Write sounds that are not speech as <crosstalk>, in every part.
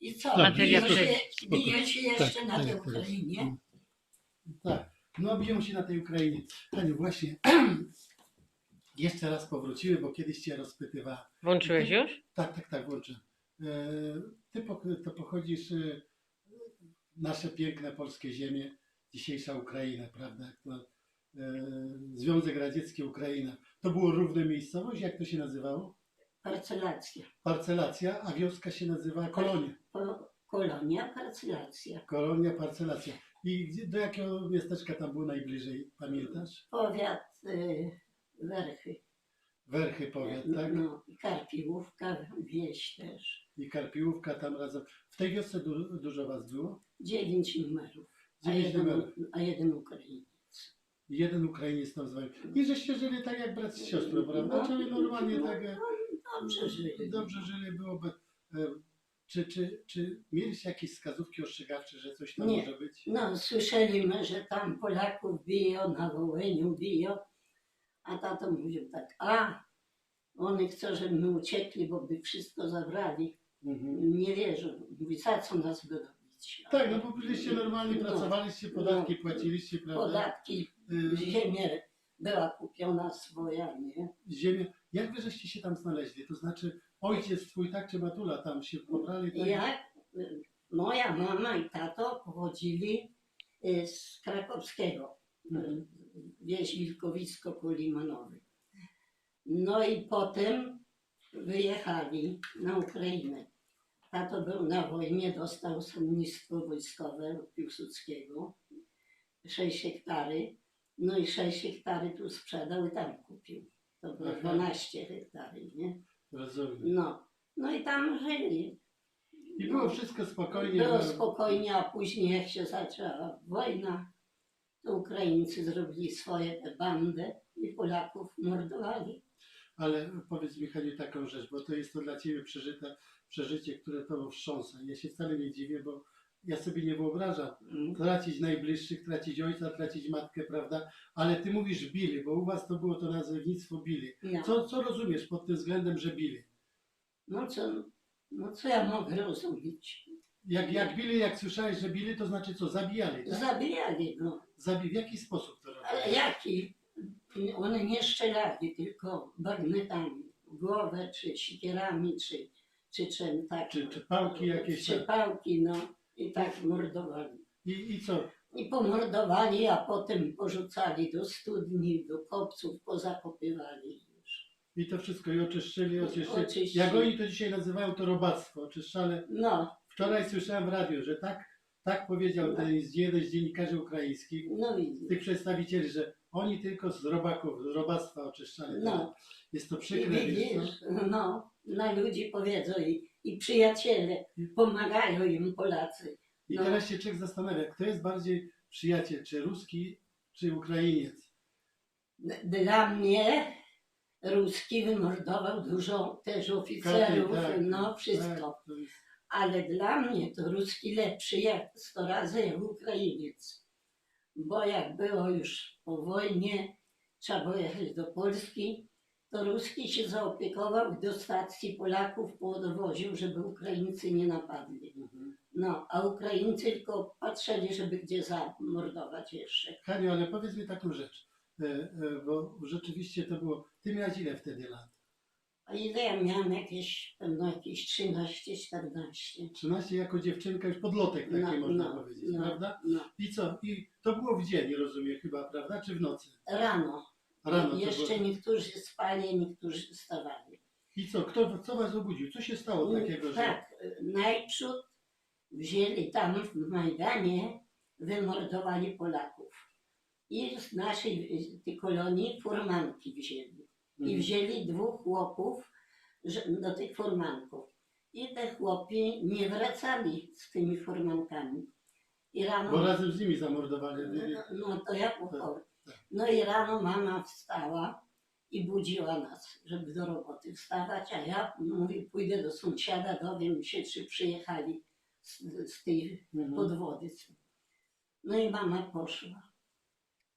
I co, Tak, się, spoko. biją się jeszcze Tak, na tej tak. Ukrainie? Tak, no biją się na tej Ukrainie. Aniu, właśnie, <clears throat> jeszcze raz powróciły, bo kiedyś Cię rozpytywała. Włączyłeś już? Tak, tak, tak, włączę. E, Ty po, to pochodzisz, e, nasze piękne polskie ziemie, dzisiejsza Ukraina, prawda? Jak to, e, Związek Radziecki Ukraina. To było równe miejscowość, jak to się nazywało? Parcelacja. Parcelacja, a wioska się nazywała Kolonia. Kolonia, parcelacja. Kolonia, parcelacja. I gdzie, do jakiego miasteczka tam było najbliżej, pamiętasz? Powiat y, Werchy. Werchy powiat, tak? No, i Karpiłówka, wieś też. I Karpiłówka tam razem. W tej wiosce du, dużo was było? Dziewięć numerów. A Dziewięć jeden, numerów. a jeden Ukrainiec. Jeden Ukrainiec tam z wami. I żeście żyli tak jak brat z siostrą, prawda? Czyli normalnie tak e, Dobrze żyli. dobrze żyli, byłoby. E, czy, czy, czy mieliście jakieś wskazówki ostrzegawcze, że coś tam Nie. może być? No, słyszeliśmy, że tam Polaków biją, na Wołyniu biją. A tato mówił tak, a oni chcą, żeby my uciekli, bo by wszystko zabrali. Mhm. Nie wierzą. Mówi, za co nas będą bić? Tak, no bo byliście normalnie, No. pracowaliście, podatki No. płaciliście, prawda? Podatki, Y, ziemię była kupiona swoja, nie? ziemię. Jak wy żeście się tam znaleźli? To znaczy ojciec twój, tak, czy matula tam się pobrali? Tak? Jak y, moja mama i tato pochodzili y, z krakowskiego, Mhm. wieś Wilkowisko koło Limanowy. No i potem wyjechali na Ukrainę. Tato był na wojnie, dostał słownictwo wojskowe od Piłsudskiego, 6 hektary. No i 6 hektary tu sprzedał i tam kupił. To było Aha. 12 hektary, nie? Rozumiem. No, no i tam żyli. I było wszystko spokojnie. Było no, spokojnie, a później jak się zaczęła wojna, to Ukraińcy zrobili swoje te bandy i Polaków mordowali. Ale powiedz mi Heniu taką rzecz, bo to jest to dla Ciebie przeżyte, przeżycie, które to wstrząsa. Ja się wcale nie dziwię, bo ja sobie nie wyobrażam Mm. tracić najbliższych, tracić ojca, tracić matkę, prawda? Ale Ty mówisz bili, bo u Was to było to nazewnictwo bili. No, Co, co rozumiesz pod tym względem, że bili? no, co, no co ja mogę rozumieć? Jak, jak bili, jak słyszałeś, że bili, to znaczy co? Zabijali, tak? Zabijali, no. Zabi w jaki sposób to Ale robili? jaki? One nie strzelali, tylko bagnetami głowę, czy sikierami, czy, czy czym tak. Czy, czy pałki jakieś? Czy tak? pałki, no. I tak mordowali. I, I co? I pomordowali, a potem porzucali do studni, do kopców, pozakopywali już. I to wszystko, i oczyszczyli, oczyszczyli. Oczyścili. Jak oni to dzisiaj nazywają, to robactwo, oczyszczane. No, Wczoraj słyszałem w radiu, że tak, tak powiedział ten jeden z dziennikarzy ukraińskich, no widzisz. tych przedstawicieli, że oni tylko z robaków, z robactwa oczyszczali. No. Jest to I przykre, wiesz co? widzisz, no, na ludzi powiedzą i, i przyjaciele pomagają im Polacy. I No. teraz się człowiek zastanawia, kto jest bardziej przyjaciel, czy ruski, czy Ukrainiec? Dla mnie Ruski wymordował dużo też oficerów, Tak, tak, no Tak, wszystko. to jest, Ale dla mnie to Ruski lepszy jak sto razy jak Ukrainiec. Bo jak było już po wojnie, trzeba było jechać do Polski, to Ruski się zaopiekował i do stacji Polaków podwoził, żeby Ukraińcy nie napadli. mhm. No, a Ukraińcy tylko patrzyli, żeby gdzie zamordować jeszcze. Haniu, ale powiedz mi taką rzecz, e, e, bo rzeczywiście to było, ty miałeś ile wtedy lat? A ile ja miałam jakieś, pewno jakieś 13-14. 13 jako dziewczynka, już podlotek taki No, można no, powiedzieć, no. prawda? No, I co? I to było w dzień, rozumiem chyba, prawda? Czy w nocy? rano. Rano to Jeszcze było. niektórzy spali, niektórzy wstawali. I co? Kto, co was obudził? Co się stało takiego, że... Tak, najprzód wzięli tam w Majdanie, wymordowali Polaków. I z naszej y, tej kolonii furmanki wzięli. I Mhm. wzięli dwóch chłopów że- do tych furmanków. I te chłopi nie wracali z tymi furmankami. I rano... Bo razem z nimi zamordowali. No, no to ja pochowam. No i rano mama wstała i budziła nas, żeby do roboty wstawać, a ja mówię, pójdę do sąsiada, dowiem się, czy przyjechali z, z tej Mhm. podwody. No i mama poszła.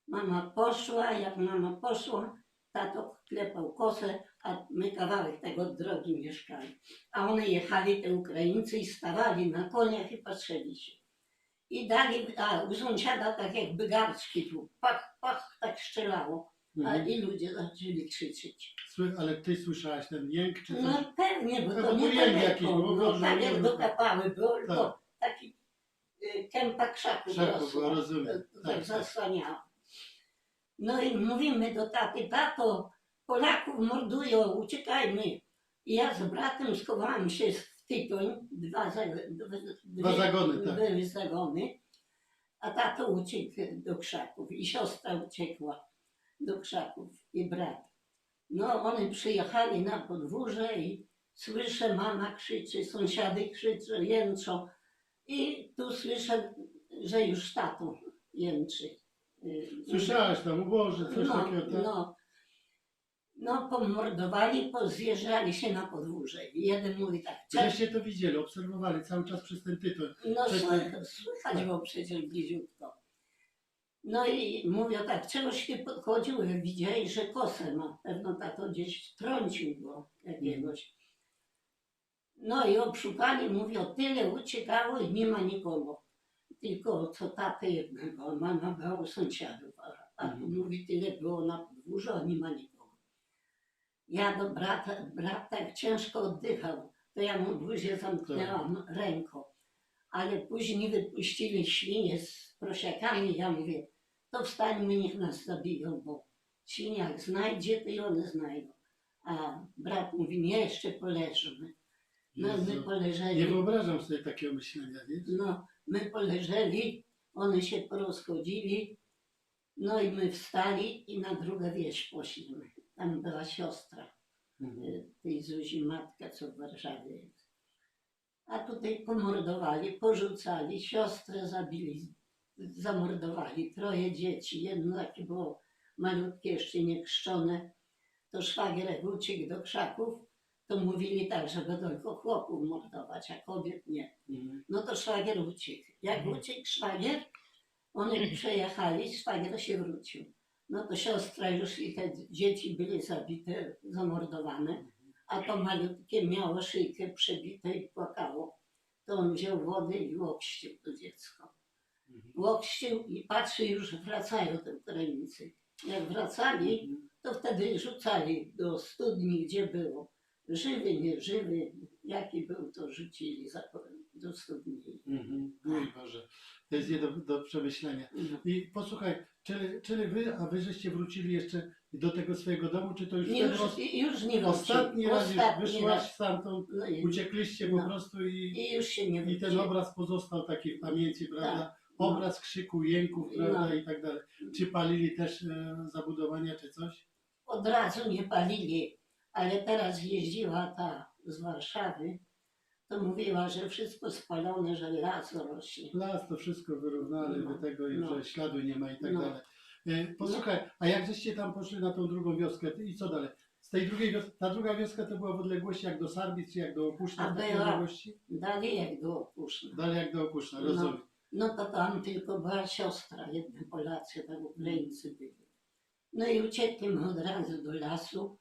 Mama poszła, jak mama poszła, tato klepał kosę, a my kawałek tego drogi mieszkali. A one jechali, te Ukraińcy, i stawali na koniach i patrzyli się. I dali, a u sąsiada tak jakby garczki tu, pach, pach, tak strzelało. A Mhm. i ludzie zaczęli krzyczeć. Sły- Ale ty słyszałaś ten jęk czy coś? No pewnie, bo No to to nie jęk daleko. jakiś, bo no, można tak nie jak wiem. do kapały było, Tak. to taki y, kępa krzaków Krzaków, rosła. rozumiem. To Tak, Tak tak. No i mówimy do taty, tato, Polaków mordują, uciekajmy. I ja z bratem schowałam się w Tytoń, dwa, dwa, Dwa zagony, tak. Były zagony, a tato uciekł do krzaków i siostra uciekła do krzaków i brat. No oni przyjechali na podwórze i słyszę mama krzyczy, sąsiady krzyczą, jęczą i tu słyszę, że już tato jęczy. Y, Słyszałaś tam, o Boże, coś no, takiego, tak? no, no, pomordowali, pozjeżdżali się na podwórze. I jeden mówi tak, "Cze- Żeście to widzieli, obserwowali cały czas przez ten tytoń. no słychać, było przecież bliziutko. No i mówią tak, czegoś ty podchodził, widziałeś, że kosę ma. Pewno tato gdzieś trącił go jakiegoś. No i obszukali, mówią, tyle uciekało i nie ma nikogo. Tylko co tatę jednego, a mama była u sąsiadów. A, a tu Mhm. mówi, tyle było na podwórzu, a nie ma nikogo. Ja do brata, brat tak ciężko oddychał, to ja mu buzię zamknęłam ręką. Ale później wypuścili świnie z prosiakami. Ja mówię, to wstańmy, niech nas zabiją, bo świniak znajdzie, to i one znajdą. A brat mówi, nie, jeszcze poleżymy. No my Jezu. poleżeli. Nie wyobrażam sobie takiego myślenia, wiesz? No, my poleżeli, one się porozchodzili, no i my wstali i na drugą wieś poszliśmy. Tam była siostra Mhm. y, tej Zuzi, matka, co w Warszawie jest. A tutaj pomordowali, porzucali, siostrę zabili, zamordowali, troje dzieci, jedno takie było malutkie, jeszcze nie chrzczone. To szwagier uciekł do krzaków, to mówili tak, żeby tylko chłopów mordować, a kobiet nie. Mhm. No to szwagier uciekł. Jak Mhm. uciekł szwagier, oni <clears throat> przejechali, szwagier się wrócił. No to siostra już i te dzieci byli zabite, zamordowane, a to malutkie miało szyjkę przebite i płakało. To on wziął wody i łokścił to dziecko. Mhm. Łokścił i patrzy, już wracają te Ukraińcy. Jak wracali, to wtedy rzucali do studni, gdzie było. Żywy, nieżywy, jaki był, to rzucili do studni. Mhm. Mój Boże, to jest nie do, do przemyślenia. No. I posłuchaj, czy, czyli wy, a wy żeście wrócili jeszcze do tego swojego domu, czy to już I wtedy już, os- już nie ostatni raz już Ostatni wyszłaś raz. stamtąd, No i, uciekliście po No. prostu i, I już się nie i ten obraz pozostał taki w pamięci, prawda? No. Obraz krzyku, jęków, No. prawda, i tak dalej. Czy palili też e, zabudowania, czy coś? Od razu nie palili, ale teraz jeździła ta z Warszawy, to mówiła, że wszystko spalone, że las rośnie. Las to wszystko wyrównali, No. tego i No. że śladu nie ma i tak No. dalej. E, Posłuchaj, a jak żeście tam poszli na tą drugą wioskę i co dalej? Z tej drugiej wioski, ta druga wioska to była w odległości jak do Sarbic, czy jak do Opuszna A w takiej była. odległości? Dalej jak do Opuszna. Dalej jak do Opuszna, No. rozumiem. No to tam tylko była siostra, jedna Polacy, tam Ukraińcy byli. No i uciekliśmy od razu do lasu,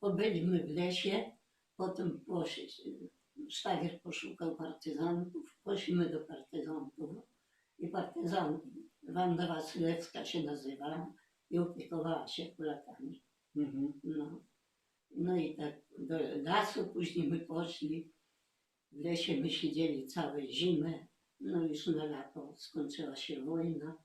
pobyliśmy w lesie, potem poszli, szwagier poszukał partyzantów, poszliśmy do partyzantów i partyzant, Wanda Wasylewska się nazywała i opiekowała się Polakami. Mhm. No, no i tak do lasu później my poszli. W lesie my siedzieli całe zimę. No już na lato skończyła się wojna.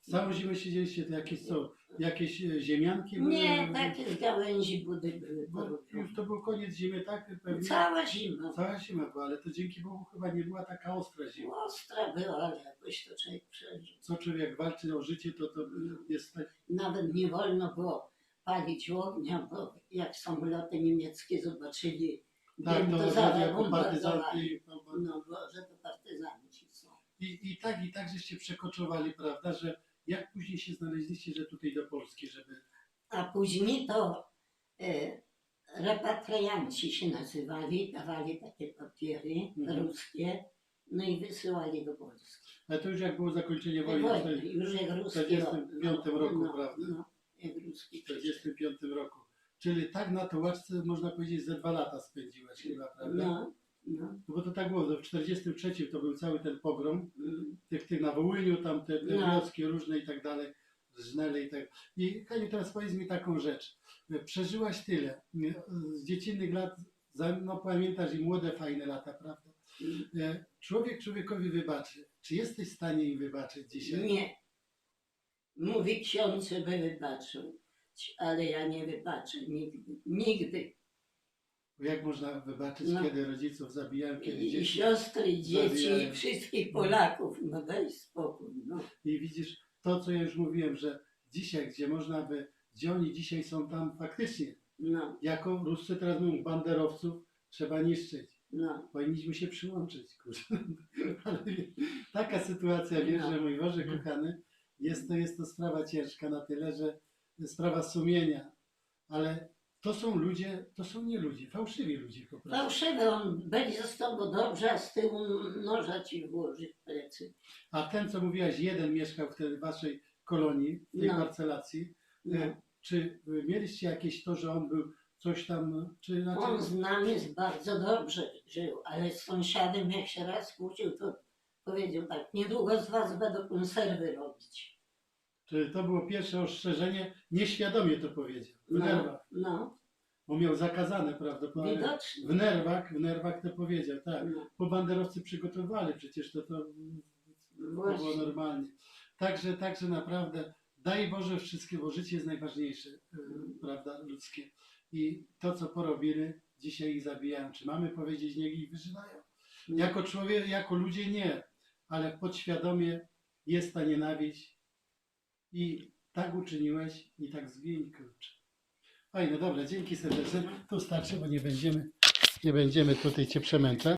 Całą zimę siedzieliście, to jakieś co? Jakieś e, ziemianki były? Nie, takie z gałęzi budy były Bo porobione. już to był koniec zimy, tak? Pewnie. Cała zima. Cała zima była, ale to dzięki Bogu chyba nie była taka ostra zima. Ostra była, ale jakoś to człowiek przeżył. Co człowiek jak walczy o życie, to to jest tak. Nawet nie wolno było palić ognia, bo jak samoloty niemieckie zobaczyli, Tak, dym, to to zabombardowali. partyzanty. No, bo, że to. I, I tak, i tak żeście przekoczowali, prawda, że jak później się znaleźliście, że tutaj do Polski, żeby... A później to e, repatrianci się nazywali, dawali takie papiery Mhm. ruskie, no i wysyłali do Polski. Ale to już jak było zakończenie wojny, Wojny, w już jak ruskie... 45 roku, no, prawda? No, jak ruskie w 1945 roku. Czyli tak na tołaczce można powiedzieć ze dwa lata spędziłeś chyba, prawda? No, no. No bo to tak było, no w 43 to był cały ten pogrom, mm, tych, tych na Wołyniu, tam te, te No. wioski różne i tak dalej, Żnele i tak. I Kaniu, teraz powiedz mi taką rzecz. Przeżyłaś tyle, z dziecinnych lat, za- no pamiętasz i młode, fajne lata, prawda? mm. E, Człowiek człowiekowi wybaczy. Czy jesteś w stanie im wybaczyć dzisiaj? Nie. Mówi ksiądz, żeby wybaczył, ale ja nie wybaczę nigdy. Nigdy. Bo Jak można wybaczyć, No. kiedy rodziców zabijają, kiedy I, i dzieci... siostry, i dzieci, zabijają. i wszystkich Polaków. No daj spokój. No. I widzisz to, co ja już mówiłem, że dzisiaj, gdzie można by, gdzie oni dzisiaj są tam faktycznie, No, jako Ruscy teraz mówią, banderowców trzeba niszczyć. no, Powinniśmy się przyłączyć, kurczę. <laughs> Ale taka sytuacja, wiesz, No. że mój Boże kochany, jest to, jest to sprawa ciężka na tyle, że sprawa sumienia, ale to są ludzie, to są nie ludzie, fałszywi ludzie po prostu. Fałszywy on będzie z tobą dobrze, a z tyłu noża ci włoży w plecy. A ten, co mówiłaś, jeden mieszkał w tej waszej kolonii, w tej No. parcelacji, No. E, Czy y, mieliście jakieś to, że on był coś tam, czy On z nami bardzo dobrze żył, ale z sąsiadem jak się raz kłócił, to powiedział tak, niedługo z was będą konserwy robić. Czy to było pierwsze ostrzeżenie, nieświadomie to powiedział, w No, nerwach, no, bo miał zakazane prawdopodobnie. widocznie. W nerwach, w nerwach to powiedział, tak. No, Bo banderowcy przygotowali, przecież to, to, to było właśnie. normalnie. Także, także naprawdę, daj Boże wszystkie, bo życie jest najważniejsze, y, prawda, ludzkie. I to, co porobili, dzisiaj ich zabijają. Czy mamy powiedzieć, niech ich wyżywają? No. Jako człowiek, jako ludzie nie, ale podświadomie jest ta nienawiść i tak uczyniłeś i tak zgiń, kurczę. Fajne, dobra, dzięki serdecznie. Tu starczy, bo nie będziemy, nie będziemy tutaj Cię przemęczać.